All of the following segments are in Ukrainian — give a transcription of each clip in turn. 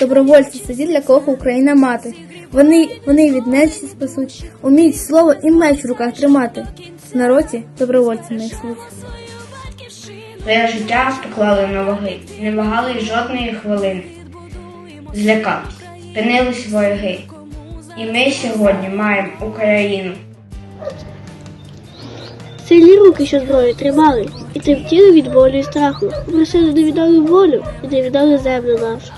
Добровольці це ті, для кого Україна мати. Вони, вони від нечисті спасуть, уміють слово і меч в руках тримати. В народі добровольці не існують. Своє життя поклали на ваги, не вагали жодної хвилини. Злякались, спинились вороги. І ми сьогодні маємо Україну. Сильні руки, що зброю тримали, і тремтіли від болю і страху. Просили не віддали волю і не віддали землю нашу.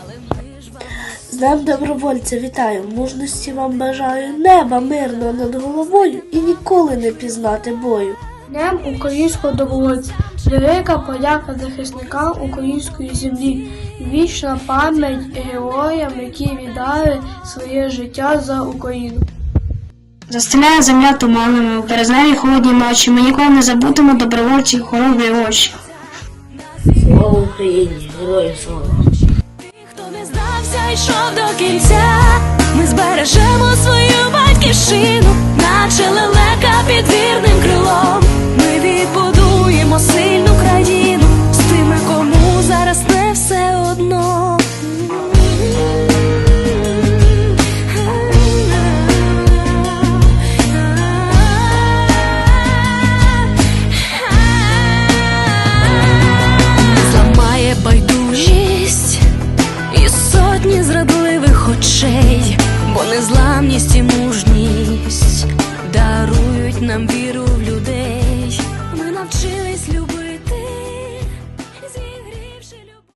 З Днем добровольця вітаю, мужності вам бажаю, неба мирного над головою і ніколи не пізнати бою. Днем українського добровольця, велика подяка захисникам української землі, вічна пам'ять героям, які віддали своє життя за Україну. Застеляє земля туманами, у березневі холодні ночі. Ми ніколи не забудемо добровольців хоробрі очі. Слава Україні, героям слава! Хто йшов до кінця, ми збережемо свою батьківщину, наче лелека під вірним крилом. Незламність і мужність дарують нам віру в людей. Ми навчились